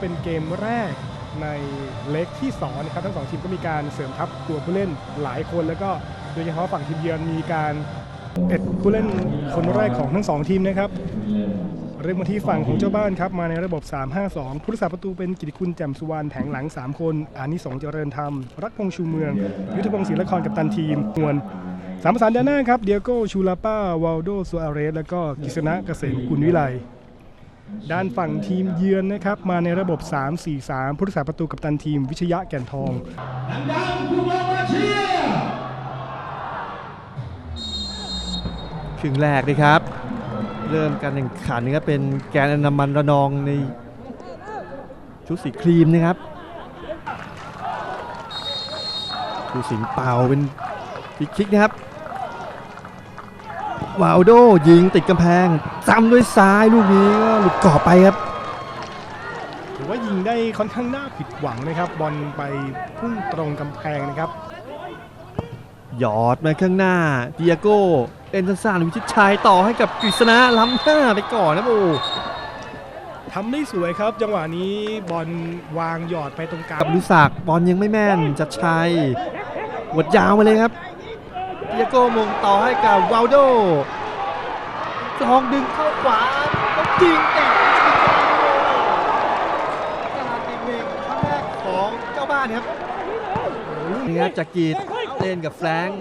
เป็นเกมแรกในเล็กที่2นะครับทั้งสองทีมก็มีการเสริมทัพตัวผู้เล่นหลายคน แล้วก็โดยเฉพาะฝั่งทีมเยือนมีการเอ็ดผู้เล่นคนแรกของทั้งสองทีมนะครับเริ่มมาที่ฝั่งของเจ้าบ้านครับ มาในระบบ 3-5-2 ผู้รักษาประตูเป็นกิติคุณแจ่มสุวรรณแผงหลัง 3 คน อานิสงเจริญธรรม รักพงษ์ชูเมือง ยุทธพงศ์ศิลครกับตันทีมมวลสามประสานด้านหน้าครับ เดียโก้ชูลาป้าวาลโดซัวอาเรส แล้วก็กิษณะเกษมกุลวิไล ด้านฝั่งทีมเยือนนะครับ มาในระบบ 3-4-3 ผู้รักษาประตูกับตันทีมวิชยะแก่นทองครึ่งแรกดีครับ เริ่มการแข่งขันนะครับเป็นแกนอนามันระนองในชุดสีครีมนะครับผู้สิงเป่าเป็นฟรีคิกนะครับ วาลโดยิงติดกำแพงซ้ำด้วยซ้ายลูกนี้ก็หลุดกรอบไปครับถือว่ายิงได้ค่อนข้างน่าผิดหวังนะครับ บอลไปพุ่งตรงกำแพงนะครับ หยอดมาข้างหน้าเดียโก้เอ็นซันวิชิตชัยต่อให้กับกฤษณะล้ำหน้าไปก่อนนะโอ้ทำได้สวยครับ จังหวะนี้บอลวางหยอดไปตรงกลางกับลุศักดิ์บอลยังไม่แม่นจัดชัยหวดยาวมาเลยครับ เดียโก้มงต่อให้กับวาลโดลองดึงเข้าขวาแล้วยิงติดการอีกหนึ่งครั้งแรกของเจ้าบ้านครับนี่ครับจากกีดเล่นกับแฟรงค์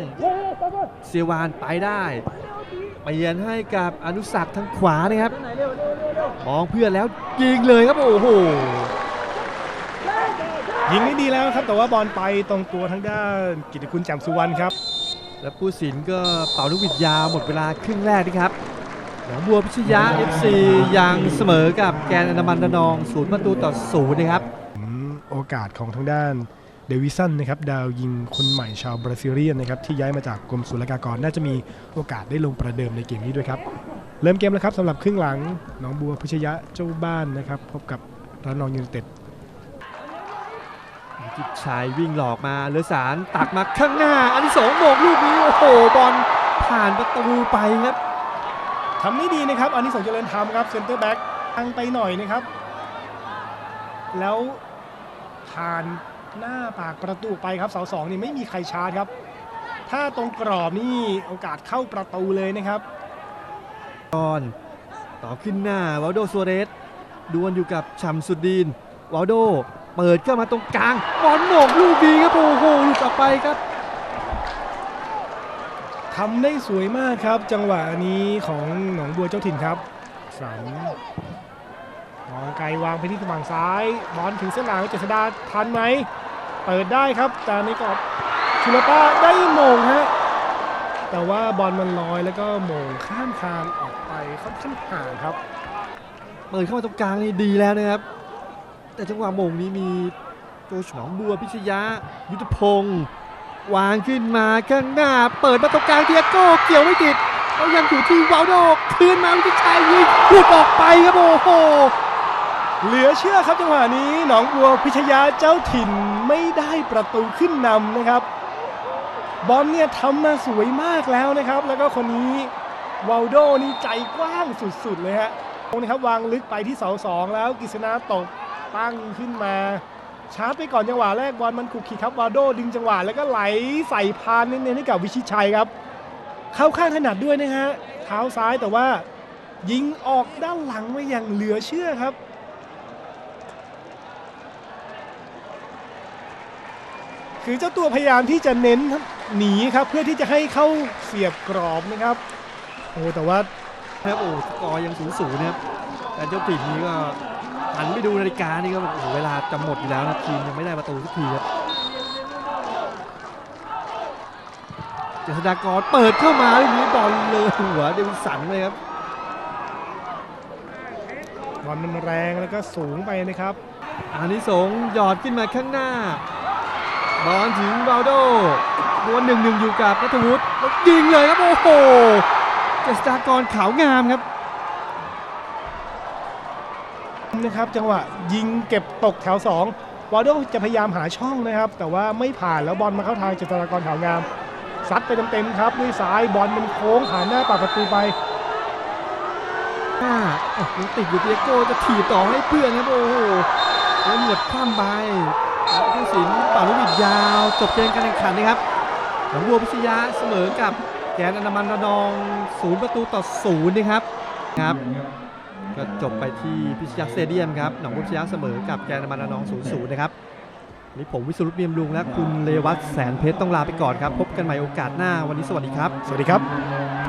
เซวานไปได้ไปเยือนให้กับอนุสักทางขวานะครับมองเพื่อนแล้วยิงเลยครับโอ้โหยิงได้ดีแล้วครับแต่ว่าบอลไปตรงตัวทางด้านกิติคุณแจ่มสุวรรณครับ และผู้สินก็เป่าลูกบิดยาวหมดเวลาครึ่งแรกนะครับหนองบัวพิชยะ FC ยังเสมอกับแกนอนามันระนองศูนย์ประตูต่อศูนย์นะครับโอกาสของทางด้านเดวิสันนะครับดาวยิงคนใหม่ชาวบราซิเลียนนะครับที่ย้ายมาจากกรมศุลกากรน่าจะมีโอกาสได้ลงประเดิมในเกมนี้ด้วยครับ เริ่มเกมแล้วครับสำหรับครึ่งหลังหนองบัวพิชยะเจ้าบ้านนะครับพบกับระนองยูไนเต็ด จิตชัยวิ่งหลอกมาเลอสารตักมาข้างหน้าอันที่สองโมงลูกนี้โอ้โหบอลผ่านประตูไปครับทำได้ดีนะครับอันนี้สงเจริญธรรมครับเซนเตอร์แบ็กทางไปหน่อยนะครับ แล้วผ่านหน้าปากประตูไปครับเสาสองนี่ไม่มีใครชาร์จครับ ถ้าตรงกรอบนี่โอกาสเข้าประตูเลยนะครับก่อนต่อขึ้นหน้าวาลโดซัวเรสดวลอยู่กับชัมสุดดีนวาลโด เปิดเข้ามาตรงกลางบอลโหม่งลูกดีครับโอ้โหหลุดออกไปครับทำได้สวยมากครับ จังหวะนี้ของหนองบัวเจ้าถิ่นครับสันมองไกลวางไปที่ฝั่งซ้ายบอลถึงเส้นหลังเจษดาทันไหมเปิดได้ครับ แต่ในกรอบชุลป้าได้โมงฮะแต่ว่าบอลมันลอยแล้วก็โมงข้ามคานออกไปค่อนข้างห่างครับ เปิดเข้ามาตรงกลางนี่ดีแล้วนะครับ แต่จังหวะโมงนี้มีโจฉหนองบัวพิชยะ ยุทธพงศ์วางขึ้นมาข้างหน้า เปิดมาตรงกลางเดียโก้เกี่ยวไม่ติดแล้วยังอยู่ที่วาลโดคืนมาวิชัยยิงหลุดออกไปครับโอ้โหเหลือเชื่อครับจังหวะนี้หนองบัวพิชยาเจ้าถิ่นไม่ได้ประตูขึ้นนำนะครับ บอลเนี่ยทำมาสวยมากแล้วนะครับ แล้วก็คนนี้วาลโดนี่ใจกว้างสุดๆเลยฮะตรงนี้ครับวางลึกไปที่เสาสองแล้วกฤษณะตก ตั้งขึ้นมาชาร์จไปก่อนจังหวะแรกบอลมันขุกขีครับวาโดดึงจังหวะแล้วก็ไหลใส่พานเน้นๆให้กับวิชิชัยครับ เข้าข้างถนัดด้วยนะฮะเท้าซ้ายแต่ว่า ยิงออกด้านหลังไว้อย่างเหลือเชื่อครับคือเจ้าตัวพยายามที่จะเน้นหนีครับเพื่อที่จะให้เข้าเสียบกรอบนะครับโอ้แต่ว่าครับโอ้สกอร์ยังสูงสูงนะครับแต่เจ้าติดนี้ก็ หันไปดูนาฬิกานี่ก็แบบโอ้โหเวลาจะหมดอยู่แล้วนะทีมยังไม่ได้ประตูสักทีครับเจษฎากรเปิดเข้ามาลูกนี้บอลเลยหัวเดวิสันเลยครับบอลมันแรงแล้วก็สูงไปนะครับอานิสงส์หยอดขึ้นมาข้างหน้า บอลถึงบาลโดดวลหนึ่งหนึ่งอยู่กับนัทวุฒิแล้วยิงเลยครับโอ้โหเจษฎากรขาวงามครับ นะครับจังหวะยิงเก็บตกแถว2วอลโดจะพยายามหาช่องนะครับ แต่ว่าไม่ผ่านแล้วบอลมาเข้าทางจษฎากรขาวงามซัดไปเต็มๆครับด้วยซ้ายบอลมันโค้งผ่านหน้าปากประตูไปอ่ายังติดอยู่เดียโก้จะถีบต่อให้เพื่อนครับโอ้โหแล้วเหยียบข้ามใบแล้วผู้สินป่าลูกบิดยาว จบเกมการแข่งขันนะครับหนองบัวพิชยะเสมอกับแกนอนามันระนองศูนย์ประตูต่อศูนย์นะครับครับ ก็จบไปที่พิชยะสเตเดียมครับหนองบุญชยะเสมอกับแกนอนามันระนองศูนย์ศูนย์นะครับนนี่ผมวิสุรุตเบียมลุงและคุณเลวัตแสนเพชรต้องลาไปก่อนครับ พบกันใหม่โอกาสหน้าวันนี้สวัสดีครับ สวัสดีครับ